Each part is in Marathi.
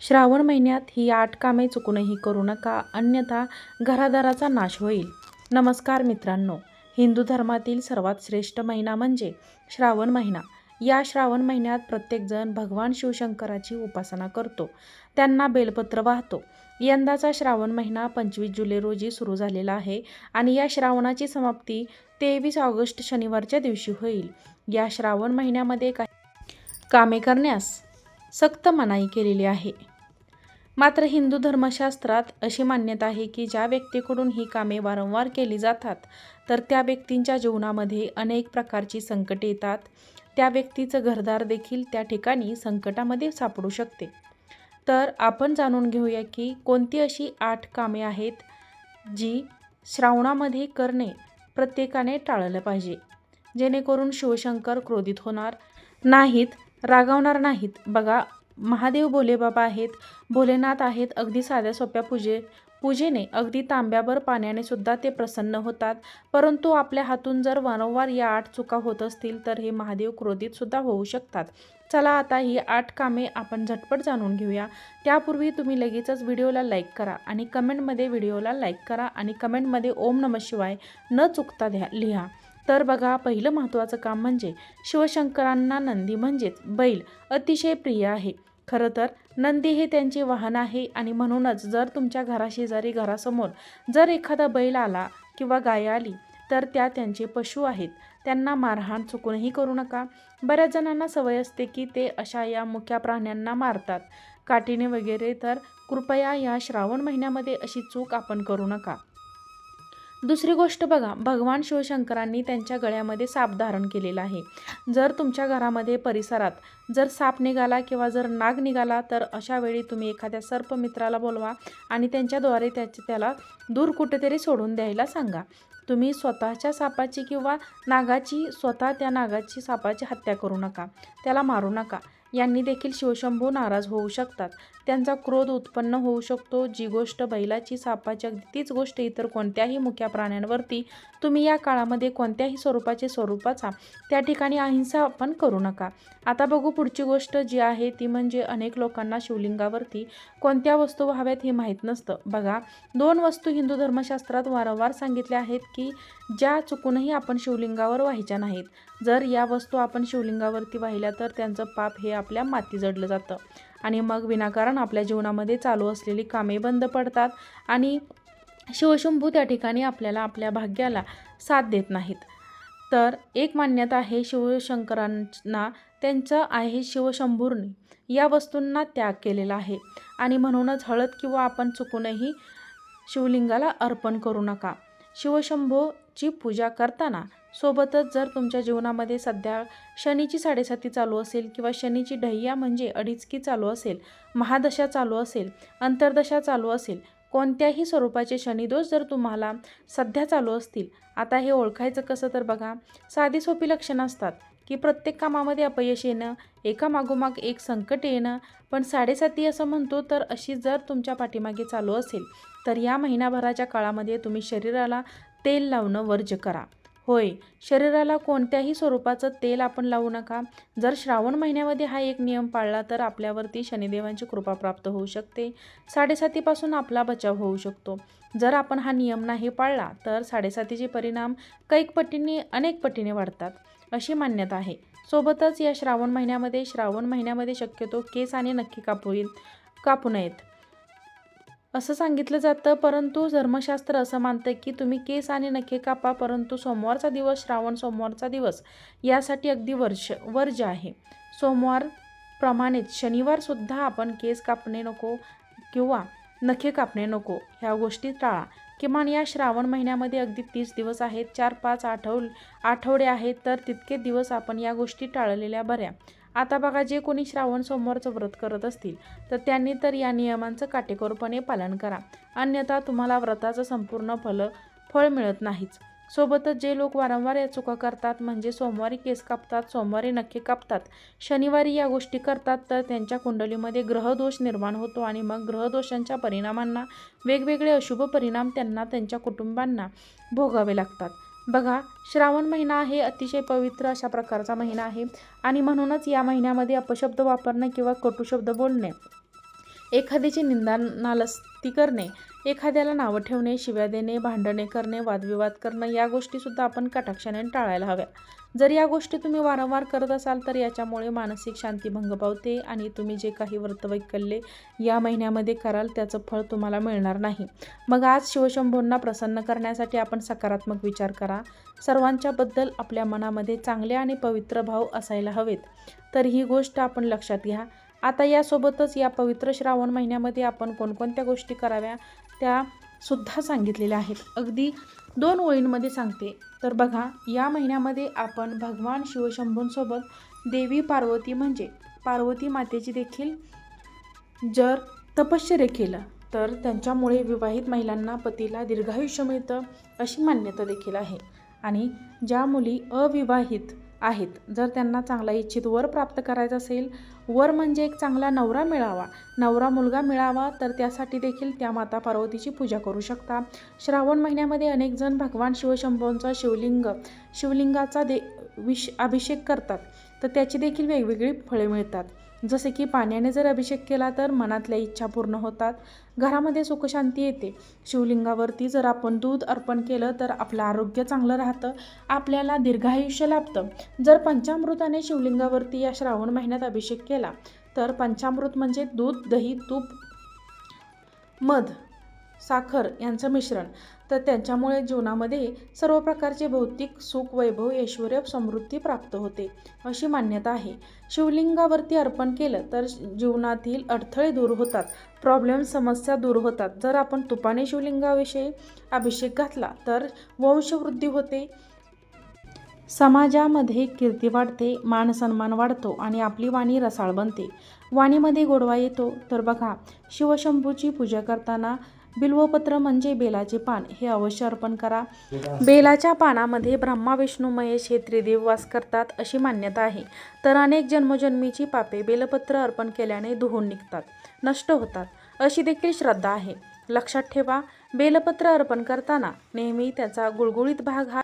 श्रावण महिन्यात ही आठ कामे चुकूनही करू नका अन्यथा घरादाराचा नाश होईल. नमस्कार मित्रांनो हिंदू धर्मातील सर्वात श्रेष्ठ महिना म्हणजे श्रावण महिना. या श्रावण महिन्यात प्रत्येकजण भगवान शिवशंकराची उपासना करतो. त्यांना बेलपत्र वाहतो. यंदाचा श्रावण महिना पंचवीस जुलै रोजी सुरू झालेला आहे आणि या श्रावणाची समाप्ती तेवीस ऑगस्ट शनिवारच्या दिवशी होईल. या श्रावण महिन्यामध्ये काही कामे करण्यास सक्त मनाई केलेली आहे. मात्र हिंदू धर्मशास्त्रात अशी मान्यता आहे की ज्या व्यक्तीकडून ही कामे वारंवार केली जातात तर त्या व्यक्तींच्या जीवनामध्ये अनेक प्रकारची संकटे येतात. त्या व्यक्तीचं घरदार देखील त्या ठिकाणी संकटामध्ये सापडू शकते. तर आपण जाणून घेऊया की कोणती अशी आठ कामे आहेत जी श्रावणामध्ये करणे प्रत्येकाने टाळलं पाहिजे. जेणेकरून शिवशंकर क्रोधित होणार नाहीत. रागावणार नाहीत. बघा महादेव भोलेबाबा आहेत भोलेनाथ आहेत अगदी साध्या सोप्या पूजे पूजेने अगदी तांब्याभर पाण्याने सुद्धा ते प्रसन्न होतात. परंतु आपल्या हातून जर वारंवार या आठ चुका होत असतील तर हे महादेव क्रोधित सुद्धा होऊ शकतात. चला आता ही आठ कामे आपण झटपट जाणून घेऊया. त्यापूर्वी तुम्ही लगेचच व्हिडिओला लाईक करा आणि कमेंटमध्ये व्हिडिओला लाईक करा आणि कमेंटमध्ये ओम नम शिवाय न चुकता द्या लिहा. तर बघा पहिलं महत्त्वाचं काम म्हणजे शिवशंकरांना नंदी म्हणजेच बैल अतिशय प्रिय आहे. खरं तर नंदी हे त्यांचे वाहन आहे आणि म्हणूनच जर तुमच्या घराशेजारी घरासमोर जर एखादा बैल आला किंवा गाय आली तर त्या त्यांचे पशु आहेत. त्यांना मारहाण चुकूनही करू नका. बऱ्याच जणांना सवय असते की ते अशा या मुख्या प्राण्यांना मारतात. काठीने वगैरे तर कृपया या श्रावण महिन्यामध्ये अशी चूक आपण करू नका. दुसरी गोष्ट बघा भगवान शिवशंकरांनी त्यांच्या गळ्यामध्ये साप धारण केलेला आहे. जर तुमच्या घरामध्ये परिसरात जर साप निघाला किंवा जर नाग निघाला तर अशा वेळी तुम्ही एखाद्या सर्पमित्राला बोलवा आणि त्यांच्याद्वारे त्याचे त्याला दूर कुठेतरी सोडून द्यायला सांगा. तुम्ही स्वतःच्या सापाची किंवा नागाची स्वतः त्या नागाची सापाची हत्या करू नका. त्याला मारू नका. यांनी देखील शिवशंभू नाराज होऊ शकतात. त्यांचा क्रोध उत्पन्न होऊ शकतो. जी गोष्ट बैलाची सापाची अगदी तीच गोष्ट इतर कोणत्याही मुक्या प्राण्यांवरती तुम्ही या काळामध्ये कोणत्याही स्वरूपाचे स्वरूपाचा त्या ठिकाणी अहिंसा आपण करू नका. आता बघू पुढची गोष्ट जी आहे ती म्हणजे अनेक लोकांना शिवलिंगावरती कोणत्या वस्तू व्हाव्यात हे माहीत नसतं. बघा दोन वस्तू हिंदू धर्मशास्त्रात वारंवार सांगितल्या आहेत की ज्या चुकूनही आपण शिवलिंगावर व्हायच्या नाहीत. जर या वस्तू आपण शिवलिंगावरती वाहिल्या तर त्यांचं पाप हे आपल्या माती जडलं जातं. आणि मग विनाकारण आपल्या जीवनामध्ये चालू असलेली कामे बंद पडतात आणि शिवशंभू त्या ठिकाणी आपल्याला आपल्या भाग्याला साथ देत नाहीत. तर एक मान्यता आहे शिवशंकरांना त्यांचं आहे शिवशंभूरने या वस्तूंना त्याग केलेला आहे. आणि म्हणूनच हळद किंवा आपण चुकूनही शिवलिंगाला अर्पण करू नका. शिवशंभूची पूजा करताना सोबतच जर तुमच्या जीवनामध्ये सध्या शनीची साडेसाती चालू असेल किंवा शनीची ढहिया म्हणजे अडीचकी चालू असेल महादशा चालू असेल अंतर्दशा चालू असेल कोणत्याही स्वरूपाचे शनिदोष जर तुम्हाला सध्या चालू असतील आता हे ओळखायचं कसं तर बघा साधी सोपी लक्षणं असतात की प्रत्येक कामामध्ये अपयश येणं एका मागोमाग एक संकट येणं पण साडेसाती असं म्हणतो तर अशी जर तुमच्या पाठीमागे चालू असेल तर या महिनाभराच्या काळामध्ये तुम्ही शरीराला तेल लावणं वर्ज करा. होय. शरीराला कोणत्याही स्वरूपाचं तेल आपण लावू नका. जर श्रावण महिन्यामध्ये हा एक नियम पाळला तर आपल्यावरती शनिदेवांची कृपा प्राप्त होऊ शकते. साडेसातीपासून आपला बचाव होऊ शकतो. जर आपण हा नियम नाही पाळला तर साडेसातीचे परिणाम कैक पटींनी अनेक पटीने वाढतात अशी मान्यता आहे. सोबतच या श्रावण महिन्यामध्ये श्रावण महिन्यामध्ये शक्यतो केस आणि नक्की कापू कापू नयेत. असं सांगितलं जातं परंतु धर्मशास्त्र असं मानतं की तुम्ही केस आणि नखे कापा परंतु सोमवारचा दिवस श्रावण सोमवारचा दिवस यासाठी अगदी वर्ष वर्ज आहे. सोमवार प्रमाणेच शनिवारसुद्धा आपण केस कापणे नको किंवा नखे कापणे नको ह्या गोष्टी टाळा. किमान या श्रावण महिन्यामध्ये अगदी तीस दिवस आहेत चार पाच आठव आठवडे आहेत तर तितके दिवस आपण या गोष्टी टाळलेल्या बऱ्या. आता बघा जे कोणी श्रावण सोमवारचं व्रत करत असतील तर त्यांनी तर या नियमांचं काटेकोरपणे पालन करा. अन्यथा तुम्हाला व्रताचं संपूर्ण फल फळ मिळत नाहीच. सोबतच जे लोक वारंवार या चुका करतात म्हणजे सोमवारी केस कापतात सोमवारी नखे कापतात शनिवारी या गोष्टी करतात तर त्यांच्या कुंडलीमध्ये ग्रहदोष निर्माण होतो आणि मग ग्रहदोषांच्या परिणामांना वेगवेगळे अशुभ परिणाम त्यांना त्यांच्या कुटुंबांना भोगावे लागतात. बघा श्रावण महिना हे अतिशय पवित्र अशा प्रकारचा महिना आहे आणि म्हणूनच या महिन्यामध्ये अपशब्द वापरणे किंवा कटुशब्द बोलणे एखाद्याची निंदा नालस्ती करणे एखाद्याला नावं ठेवणे शिव्या देणे भांडणे करणे वादविवाद करणं या गोष्टीसुद्धा आपण कटाक्षाने टाळायला हव्या. जर या गोष्टी तुम्ही वारंवार करत असाल तर याच्यामुळे मानसिक शांती भंग पावते आणि तुम्ही जे काही व्रतवैकल्ये या महिन्यामध्ये कराल त्याचं फळ तुम्हाला मिळणार नाही. मग आज शिवशंभूंना प्रसन्न करण्यासाठी आपण सकारात्मक विचार करा. सर्वांच्याबद्दल आपल्या मनामध्ये चांगले आणि पवित्र भाव असायला हवेत. तर ही गोष्ट आपण लक्षात घ्या. आता यासोबतच या पवित्र श्रावण महिन्यामध्ये आपण कोणकोणत्या गोष्टी कराव्या त्या सुद्धा सांगितलेल्या आहेत. अगदी दोन ओळींमध्ये सांगते. तर बघा या महिन्यामध्ये आपण भगवान शिवशंभूंसोबत देवी पार्वती म्हणजे पार्वती मातेची देखील जर तपश्चर्य केलं तर त्यांच्यामुळे विवाहित महिलांना पतीला दीर्घायुष्य मिळतं अशी मान्यता देखील आहे. आणि ज्या मुली अविवाहित आहेत जर त्यांना चांगला इच्छित वर प्राप्त करायचा असेल वर म्हणजे एक चांगला नवरा मिळावा. नवरा मुलगा मिळावा तर त्यासाठी देखील त्या माता पार्वतीची पूजा करू शकता. श्रावण महिन्यामध्ये अनेक जण भगवान शिवशंभूंचा शिवलिंग शिवलिंगाचा दे विश अभिषेक करतात. तर त्याची देखील वेगवेगळी फळे मिळतात. जसे की पाण्याने जर अभिषेक केला तर मनातल्या इच्छा पूर्ण होतात. घरामध्ये सुखशांती येते. शिवलिंगावरती जर आपण दूध अर्पण केलं तर आपलं आरोग्य चांगलं राहतं. आपल्याला दीर्घायुष्य लाभतं. जर पंचामृताने शिवलिंगावरती या श्रावण महिन्यात अभिषेक केला तर पंचामृत म्हणजे दूध दही तूप मध साखर यांचं मिश्रण. तर त्यांच्यामुळे जीवनामध्ये सर्व प्रकारचे भौतिक सुख वैभव ऐश्वर समृद्धी प्राप्त होते अशी मान्यता आहे. शिवलिंगावरती अर्पण केलं तर जीवनातील अडथळे दूर होतात प्रॉब्लेम समस्या दूर होतात. जर आपण तुपाने शिवलिंगाविषयी अभिषेक घातला तर वंशवृद्धी होते. समाजामध्ये कीर्ती वाढते मान सन्मान वाढतो आणि आपली वाणी रसाळ बनते. वाणीमध्ये गोडवा येतो. तर बघा शिवशंभूची पूजा करताना बिल्वपत्र म्हणजे बेलाचे पान. हे अवश्य अर्पण करा. बेलाच्या पानामध्ये ब्रह्मा विष्णू महेश हे त्रिदेव वास करतात अशी मान्यता आहे. तर अनेक जन्मजन्मीची पापे बेलपत्र अर्पण केल्याने धुवून निघतात नष्ट होतात अशी देखील श्रद्धा आहे. लक्षात ठेवा बेलपत्र अर्पण करताना नेहमी त्याचा गुळगुळीत भाग हा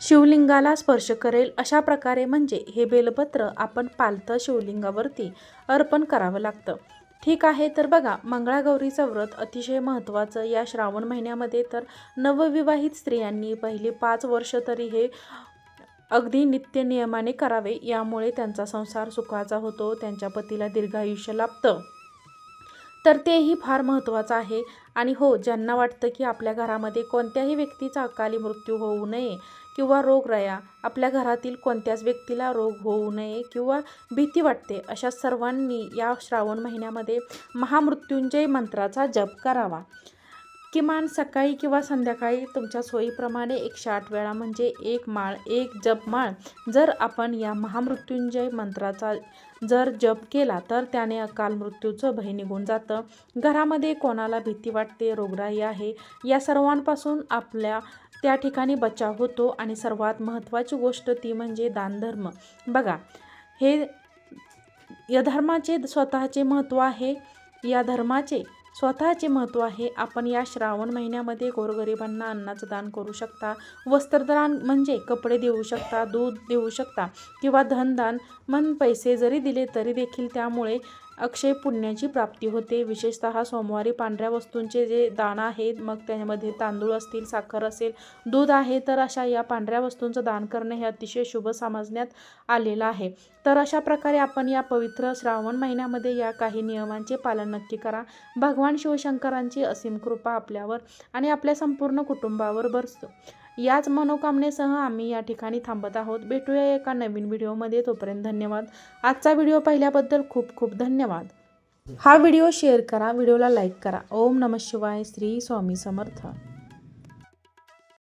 शिवलिंगाला स्पर्श करेल अशा प्रकारे म्हणजे हे बेलपत्र आपण पालतं शिवलिंगावरती अर्पण करावं लागतं. ठीक आहे तर बघा मंगळागौरीचं व्रत अतिशय महत्त्वाचं. या श्रावण महिन्यामध्ये तर नवविवाहित स्त्रियांनी पहिली पाच वर्ष तरी हे अगदी नित्य नियमाने करावे. यामुळे त्यांचा संसार सुखाचा होतो त्यांच्या पतीला दीर्घायुष्य लाभतं. तर तेही फार महत्त्वाचं आहे. आणि हो ज्यांना वाटतं की आपल्या घरामध्ये कोणत्याही व्यक्तीचा अकाली मृत्यू होऊ नये किंवा रोगराया आपल्या घरातील कोणत्याच व्यक्तीला रोग होऊ नये किंवा भीती वाटते अशा सर्वांनी या श्रावण महिन्यामध्ये महामृत्युंजय मंत्राचा जप करावा. किमान सकाळी किंवा संध्याकाळी तुमच्या सोयीप्रमाणे एकशे आठ वेळा म्हणजे एक माळ एक जप माळ जर आपण या महामृत्युंजय मंत्राचा जर जप केला तर त्याने अकाल मृत्यूचं भय निघून जातं. घरामध्ये कोणाला भीती वाटते रोगराई आहे या सर्वांपासून आपल्या त्या ठिकाणी बचाव होतो आणि सर्वात महत्त्वाची गोष्ट ती म्हणजे दानधर्म. बघा हे या धर्माचे स्वतःचे महत्त्व आहे. या धर्माचे स्वतःचे महत्त्व आहे. आपण या श्रावण महिन्यामध्ये गोरगरिबांना अन्नाचं दान करू शकता. वस्त्रदान म्हणजे कपडे देऊ शकता दूध देऊ शकता किंवा धनदान. मन पैसे जरी दिले तरी देखील त्यामुळे अक्षय पुण्याची प्राप्ती होते. विशेषतः सोमवारी पांढऱ्या वस्तूंचे जे दान आहेत मग त्यामध्ये तांदूळ असतील साखर असेल दूध आहे तर अशा या पांढऱ्या वस्तूंचं दान करणे हे अतिशय शुभ समजण्यात आलेलं आहे. तर अशा प्रकारे आपण या पवित्र श्रावण महिन्यामध्ये या काही नियमांचे पालन नक्की करा. भगवान शिवशंकरांची असीम कृपा आपल्यावर आणि आपल्या संपूर्ण कुटुंबावर बरसतो याच मनोकामनेसह आम्ही या ठिकाणी थांबत आहोत. भेटूया एका नवीन व्हिडिओमध्ये. तोपर्यंत धन्यवाद. आजचा व्हिडिओ पाहिल्याबद्दल खूप खूप धन्यवाद. हा व्हिडिओ शेअर करा. व्हिडिओला लाईक करा. ओम नम शिवाय. श्री स्वामी समर्थ.